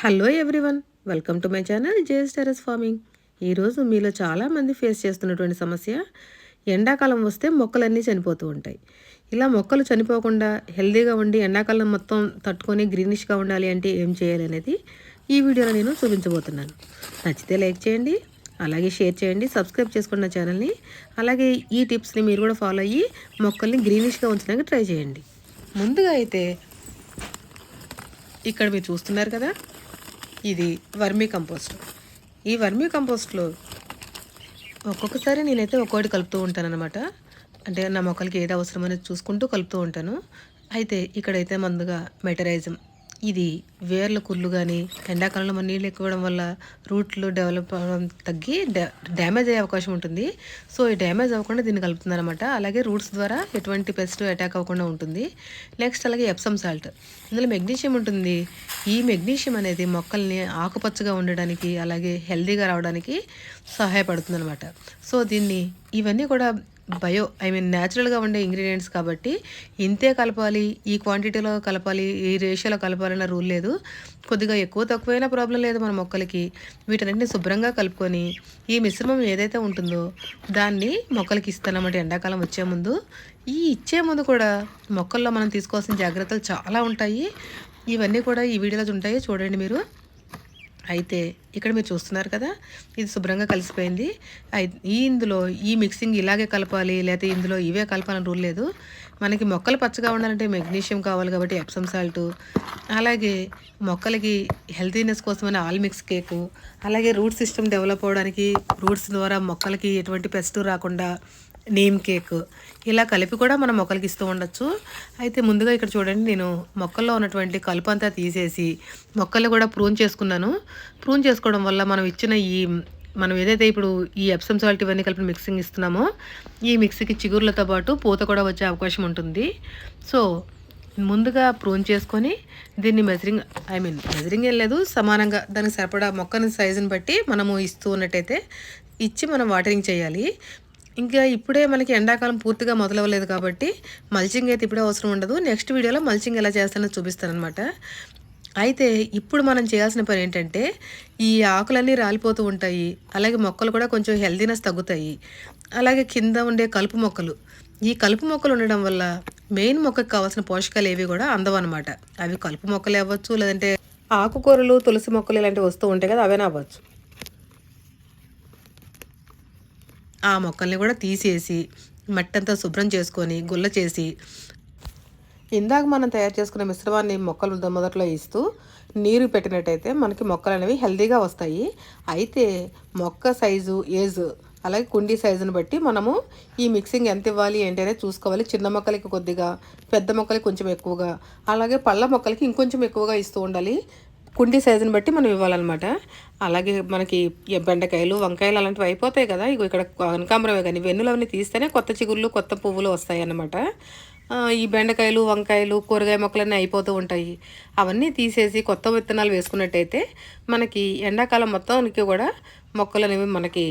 Hello everyone welcome to my channel JS terrace farming ఈరోజు మీలో చాలామంది ఫేస్ చేస్తున్నటువంటి సమస్య ఎండాకాలం వస్తే మొక్కలన్నీ చనిపోతూ ఉంటాయి. ఇలా మొక్కలు చనిపోకుండా హెల్దీగా ఉండి ఎండాకాలం మొత్తం తట్టుకొని గ్రీనిష్గా ఉండాలి అంటే ఏం చేయాలి అనేది ఈ వీడియోలో నేను చూపించబోతున్నాను. నచ్చితే లైక్ చేయండి అలాగే షేర్ చేయండి సబ్స్క్రైబ్ చేసుకున్న ఛానల్ని అలాగే ఈ టిప్స్ని మీరు కూడా ఫాలో అయ్యి మొక్కల్ని గ్రీనిష్గా ఉంచడానికి ట్రై చేయండి. ముందుగా అయితే ఇక్కడ మీరు చూస్తున్నారు కదా ఇది వర్మీ కంపోస్ట్. ఈ వర్మీ కంపోస్ట్లో ఒక్కొక్కసారి నేనైతే ఒక్కోటి కలుపుతూ ఉంటాను అనమాట అంటే నా మొక్కలకి ఏది అవసరమనేది చూసుకుంటూ కలుపుతూ ఉంటాను. అయితే ఇక్కడైతే ముందుగా మెటరైజం ఇది వేర్ల కుళ్ళు కానీ ఎండాకాలంలో మన నీళ్ళు ఎక్కువడం వల్ల రూట్లు డెవలప్ అవ్వడం తగ్గి డ్యామేజ్ అయ్యే అవకాశం ఉంటుంది. సో ఈ డ్యామేజ్ అవ్వకుండా దీన్ని కలుపుతుంది అనమాట అలాగే రూట్స్ ద్వారా ఎటువంటి పెస్ట్ అటాక్ అవ్వకుండా ఉంటుంది. నెక్స్ట్ అలాగే ఎప్సమ్ సాల్ట్. ఇందులో మెగ్నీషియం ఉంటుంది. ఈ మెగ్నీషియం అనేది మొక్కల్ని ఆకుపచ్చగా ఉండడానికి అలాగే హెల్దీగా రావడానికి సహాయపడుతుంది అనమాట సో దీన్ని ఇవన్నీ కూడా బయో ఐ మీన్ న్యాచురల్గా ఉండే ఇంగ్రీడియంట్స్ కాబట్టి ఇంతే కలపాలి ఈ క్వాంటిటీలో కలపాలి ఈ రేషియోలో కలపాలన్న రూల్ లేదు. కొద్దిగా ఎక్కువ తక్కువైనా ప్రాబ్లం లేదు మన మొక్కలకి. వీటన్నింటిని శుభ్రంగా కలుపుకొని ఈ మిశ్రమం ఏదైతే ఉంటుందో దాన్ని మొక్కలకి ఇస్తానమాట ఎండాకాలం వచ్చే ముందు. ఈ ఇచ్చే ముందు కూడా మొక్కల్లో మనం తీసుకోవాల్సిన జాగ్రత్తలు చాలా ఉంటాయి. ఇవన్నీ కూడా ఈ వీడియోలో ఉంటాయి. చూడండి మీరు. అయితే ఇక్కడ మీరు చూస్తున్నారు కదా ఇది శుభ్రంగా కలిసిపోయింది. ఈ ఇందులో ఈ మిక్సింగ్ ఇలాగే కలపాలి లేకపోతే ఇందులో ఇవే కలపాలని రూల్ లేదు. మనకి మొక్కలు పచ్చగా ఉండాలంటే మెగ్నీషియం కావాలి కాబట్టి ఎప్సమ్ సాల్ట్ అలాగే మొక్కలకి హెల్తీనెస్ కోసమైన ఆల్ మిక్స్ కేకు అలాగే రూట్ సిస్టమ్ డెవలప్ అవ్వడానికి రూట్స్ ద్వారా మొక్కలకి ఎటువంటి పెస్ట్ రాకుండా నీమ్ కేక్. ఇలా కలిపి కూడా మనం మొక్కలకి ఇస్తూ ఉండొచ్చు. అయితే ముందుగా ఇక్కడ చూడండి నేను మొక్కల్లో ఉన్నటువంటి కలుపు అంతా తీసేసి మొక్కలు కూడా ప్రూన్ చేసుకున్నాను. ప్రూన్ చేసుకోవడం వల్ల మనం ఇచ్చిన ఈ మనం ఏదైతే ఇప్పుడు ఈ ఎప్సమ్ సాల్ట్ ఇవన్నీ కలిపి మిక్సింగ్ ఇస్తున్నామో ఈ మిక్సీకి చిగుర్లతో పాటు పూత కూడా వచ్చే అవకాశం ఉంటుంది. సో ముందుగా ప్రూన్ చేసుకొని దీన్ని మెజరింగ్ ఐ మీన్ మెజరింగ్ ఏం లేదు సమానంగా దానికి సరిపడా మొక్కని సైజుని బట్టి మనము ఇస్తూ ఉన్నట్టయితే ఇచ్చి మనం వాటరింగ్ చేయాలి. ఇంకా ఇప్పుడే మనకి ఎండాకాలం పూర్తిగా మొదలవ్వలేదు కాబట్టి మల్చింగ్ అయితే ఇప్పుడే అవసరం ఉండదు. నెక్స్ట్ వీడియోలో మల్చింగ్ ఎలా చేస్తానో చూపిస్తానమాట అయితే ఇప్పుడు మనం చేయాల్సిన పని ఏంటంటే ఈ ఆకులన్నీ రాలిపోతూ ఉంటాయి. అలాగే మొక్కలు కూడా కొంచెం హెల్దీనెస్ తగ్గుతాయి. అలాగే కింద ఉండే కలుపు మొక్కలు. ఈ కలుపు మొక్కలు ఉండడం వల్ల మెయిన్ మొక్కకు కావాల్సిన పోషకాలు ఏవి కూడా అందవన్నమాట అవి కలుపు మొక్కలు అవ్వచ్చు లేదంటే ఆకుకూరలు తులసి మొక్కలు ఇలాంటివి వస్తూ ఉంటాయి కదా అవే అవ్వచ్చు. ఆ మొక్కల్ని కూడా తీసేసి మట్టి అంతా శుభ్రం చేసుకొని గుల్ల చేసి ఇందాక మనం తయారు చేసుకున్న మిశ్రమాన్ని మొక్కలు మొదట్లో ఇస్తూ నీరు పెట్టినట్టయితే మనకి మొక్కలు అనేవి హెల్దీగా వస్తాయి. అయితే మొక్క సైజు ఏజ్ అలాగే కుండీ సైజుని బట్టి మనము ఈ మిక్సింగ్ ఎంత ఇవ్వాలి ఏంటి అనేది చూసుకోవాలి. చిన్న మొక్కలకి కొద్దిగా పెద్ద మొక్కలకి కొంచెం ఎక్కువగా అలాగే పళ్ళ మొక్కలకి ఇంకొంచెం ఎక్కువగా ఇస్తూ ఉండాలి. కుండీ సైజుని బట్టి మనం ఇవ్వాలన్నమాట. అలాగే మనకి బెండకాయలు వంకాయలు అలాంటివి అయిపోతాయి కదా. ఇగో ఇక్కడ కనకాంబరమే కానీ వెన్నులు అవన్నీ తీస్తేనే కొత్త చిగుళ్ళు కొత్త పువ్వులు వస్తాయి అన్నమాట ఈ బెండకాయలు వంకాయలు కూరగాయ మొక్కలన్నీ అయిపోతూ ఉంటాయి. అవన్నీ తీసేసి కొత్త విత్తనాలు వేసుకున్నట్టయితే మనకి ఎండాకాలం మొత్తానికి కూడా మొక్కలు అనేవి మనకి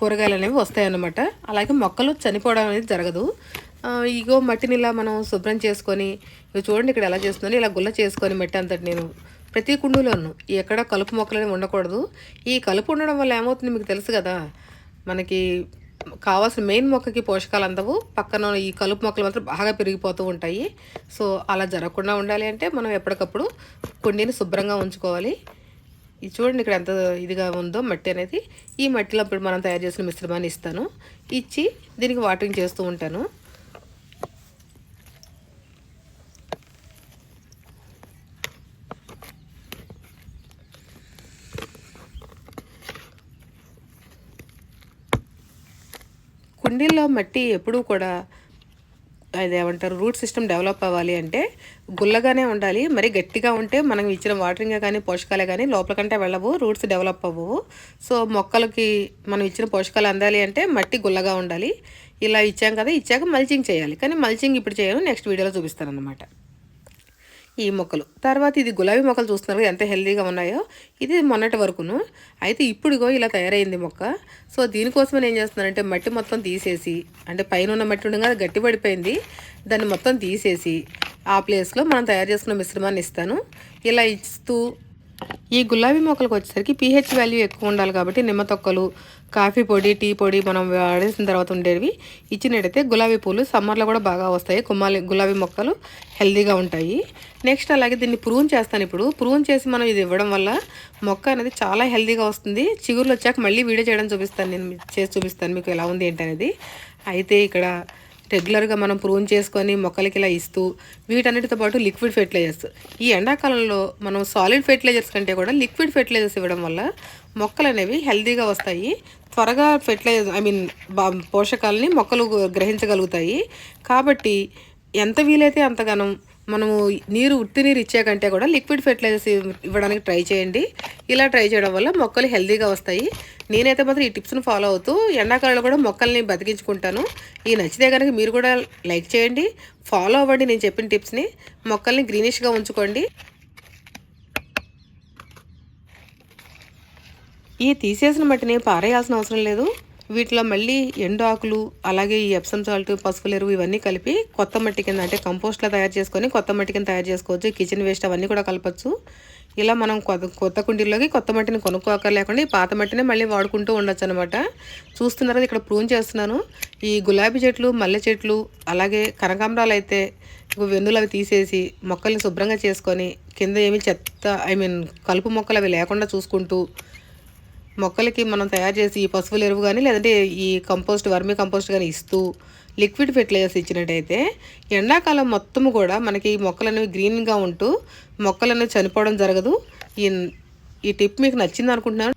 కూరగాయలు అనేవి వస్తాయన్నమాట. అలాగే మొక్కలు చనిపోవడం అనేది జరగదు. ఇగో మట్టిని ఇలా మనం శుభ్రం చేసుకొని చూడండి ఇక్కడ ఎలా చేస్తుందని ఇలా గుల్ల చేసుకొని మట్టి అంతటి నేను ప్రతి కుండీలోనూ ఎక్కడ కలుపు మొక్కలని ఉండకూడదు. ఈ కలుపు ఉండడం వల్ల ఏమవుతుంది మీకు తెలుసు కదా? మనకి కావాల్సిన మెయిన్ మొక్కకి పోషకాలు అందవు. పక్కన ఈ కలుపు మొక్కలు మాత్రం బాగా పెరిగిపోతూ ఉంటాయి. సో అలా జరగకుండా ఉండాలి అంటే మనం ఎప్పటికప్పుడు కుండీని శుభ్రంగా ఉంచుకోవాలి. ఇది చూడండి ఇక్కడ ఎంత ఇదిగా ఉందో మట్టి అనేది. ఈ మట్టిలో ఇప్పుడు మనం తయారు చేసిన మిశ్రమాన్ని ఇస్తాను. ఇచ్చి దీనికి వాటరింగ్ చేస్తూ ఉంటాను. కుండీల్లో మట్టి ఎప్పుడూ కూడా అదేమంటారు రూట్ సిస్టమ్ డెవలప్ అవ్వాలి అంటే గుల్లగానే ఉండాలి. మరి గట్టిగా ఉంటే మనం ఇచ్చిన వాటరింగ్ కానీ పోషకాలే కానీ లోపల కంటే వెళ్ళవు రూట్స్ డెవలప్ అవ్వవు. సో మొక్కలకి మనం ఇచ్చిన పోషకాలు అందాలి అంటే మట్టి గుల్లగా ఉండాలి. ఇలా ఇచ్చాం కదా ఇచ్చాక మల్చింగ్ చేయాలి. కానీ మల్చింగ్ ఇప్పుడు చేయను నెక్స్ట్ వీడియోలో చూపిస్తాను అనమాట ఈ మొక్కలు. తర్వాత ఇది గులాబీ మొక్కలు చూస్తున్నారు ఎంత హెల్దీగా ఉన్నాయో. ఇది మొన్నటి వరకును. అయితే ఇప్పుడుగో ఇలా తయారైంది మొక్క. సో దీనికోసం ఏం చేస్తున్నానంటే మట్టి మొత్తం తీసేసి అంటే పైన ఉన్న మట్టి ఉండగా గట్టి పడిపోయింది దాన్ని మొత్తం తీసేసి ఆ ప్లేస్లో మనం తయారు చేసుకున్న మిశ్రమాన్ని ఇస్తాను. ఇలా ఇస్తూ ఈ గులాబీ మొక్కలకు వచ్చేసరికి పీహెచ్ వాల్యూ ఎక్కువ ఉండాలి కాబట్టి నిమ్మ తొక్కలు కాఫీ పొడి టీ పొడి మనం వాడేసిన తర్వాత ఉండేవి. ఇచ్చినట్టయితే గులాబీ పూలు సమ్మర్లో కూడా బాగా వస్తాయి. కుమ్మాలి గులాబీ మొక్కలు హెల్దీగా ఉంటాయి. నెక్స్ట్ అలాగే దీన్ని ప్రూన్ చేస్తాను ఇప్పుడు. ప్రూన్ చేసి మనం ఇది ఇవ్వడం వల్ల మొక్క అనేది చాలా హెల్దీగా వస్తుంది. చిగురులు వచ్చాక మళ్ళీ వీడియో చేయడం చూపిస్తాను నేను చేసి చూపిస్తాను మీకు ఎలా ఉంది ఏంటనేది. అయితే ఇక్కడ రెగ్యులర్గా మనం ప్రూన్ చేసుకొని మొక్కలకి ఇలా ఇస్తూ వీటన్నిటితో పాటు లిక్విడ్ ఫెర్టిలైజర్స్. ఈ ఎండాకాలంలో మనం సాలిడ్ ఫెర్టిలైజర్స్ కంటే కూడా లిక్విడ్ ఫెర్టిలైజర్స్ ఇవ్వడం వల్ల మొక్కలు అనేవి హెల్తీగా వస్తాయి. త్వరగా ఫెర్టిలైజర్ ఐ మీన్ పోషకాలని మొక్కలు గ్రహించగలుగుతాయి. కాబట్టి ఎంత వీలైతే అంతగానం మనము నీరు ఉత్తి నీరు ఇచ్చే కంటే కూడా లిక్విడ్ ఫెర్టిలైజర్స్ ఇవ్వడానికి ట్రై చేయండి. ఇలా ట్రై చేయడం వల్ల మొక్కలు హెల్దీగా వస్తాయి. నేనైతే మాత్రం ఈ టిప్స్ను ఫాలో అవుతూ ఎండాకాలంలో కూడా మొక్కల్ని బతికించుకుంటాను. ఈ నచ్చితే కనుక మీరు కూడా లైక్ చేయండి ఫాలో అవ్వండి. నేను చెప్పిన టిప్స్ని మొక్కల్ని గ్రీనిష్గా ఉంచుకోండి. ఈ తీసేసిన మట్టిని పారేయాల్సిన అవసరం లేదు. వీటిలో మళ్ళీ ఎండు ఆకులు అలాగే ఈ ఎప్సమ్ సాల్ట్ పసుపు ఎరువు ఇవన్నీ కలిపి కొత్త మట్టి కింద అంటే కంపోస్ట్లో తయారు చేసుకొని కొత్త మట్టి కింద తయారు చేసుకోవచ్చు. కిచెన్ వేస్ట్ అవన్నీ కూడా కలపచ్చు. ఇలా మనం కొత్త కొత్త కుండీల్లోకి కొత్త మట్టిని కొనుక్కోకర్లేకుండా ఈ పాత మట్టిని మళ్ళీ వాడుకుంటూ ఉండొచ్చు అనమాట చూస్తున్నారు ఇక్కడ ప్రూన్ చేస్తున్నాను. ఈ గులాబీ చెట్లు మల్లె చెట్లు అలాగే కనకాంబరాలు అయితే వెన్నులు అవి తీసేసి మొక్కల్ని శుభ్రంగా చేసుకొని కింద ఏమి చెత్త ఐ మీన్ కలుపు మొక్కలు అవి లేకుండా చూసుకుంటూ మొక్కలకి మనం తయారు చేసి ఈ పశువుల ఎరువు కానీ లేదంటే ఈ కంపోస్ట్ వర్మీ కంపోస్ట్ కానీ ఇస్తూ లిక్విడ్ ఫెర్టిలైజర్స్ ఇచ్చినట్టయితే ఎండాకాలం మొత్తం కూడా మనకి మొక్కలు అనేవి గ్రీన్గా ఉంటూ మొక్కలు అనేవి చనిపోవడం జరగదు. ఈ ఈ టిప్ మీకు నచ్చింది అనుకుంటున్నాను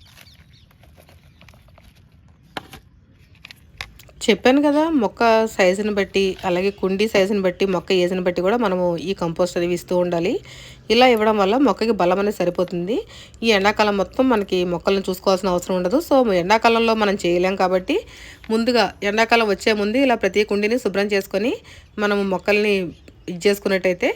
చెప్పాను కదా మొక్క సైజుని బట్టి అలాగే కుండీ సైజుని బట్టి మొక్క ఏజ్ని బట్టి కూడా మనము ఈ కంపోస్ట్ అది ఇస్తూ ఉండాలి. ఇలా ఇవ్వడం వల్ల మొక్కకి బలం అనేది సరిపోతుంది. ఈ ఎండాకాలం మొత్తం మనకి మొక్కలను చూసుకోవాల్సిన అవసరం ఉండదు. సో ఎండాకాలంలో మనం చేయలేం కాబట్టి ముందుగా ఎండాకాలం వచ్చే ముందు ఇలా ప్రతి కుండీని శుభ్రం చేసుకొని మనము మొక్కల్ని ఇది చేసుకున్నట్టయితే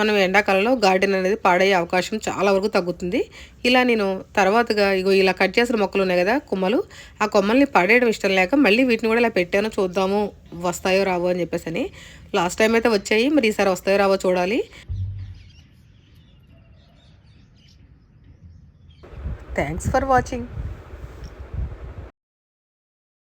మనం ఎండాకాలంలో గార్డెన్ అనేది పాడయ్యే అవకాశం చాలా వరకు తగ్గుతుంది. ఇలా నేను తర్వాతగా ఇగో ఇలా కట్ చేసిన మొక్కలు ఉన్నాయి కదా కొమ్మలు ఆ కొమ్మల్ని పడేయడం ఇష్టం లేక మళ్ళీ వీటిని కూడా ఇలా పెట్టాను చూద్దాము వస్తాయో రావో అని చెప్పేసి అని. లాస్ట్ టైం అయితే వచ్చాయి మరి ఈసారి వస్తాయో రావో చూడాలి. Thanks for watching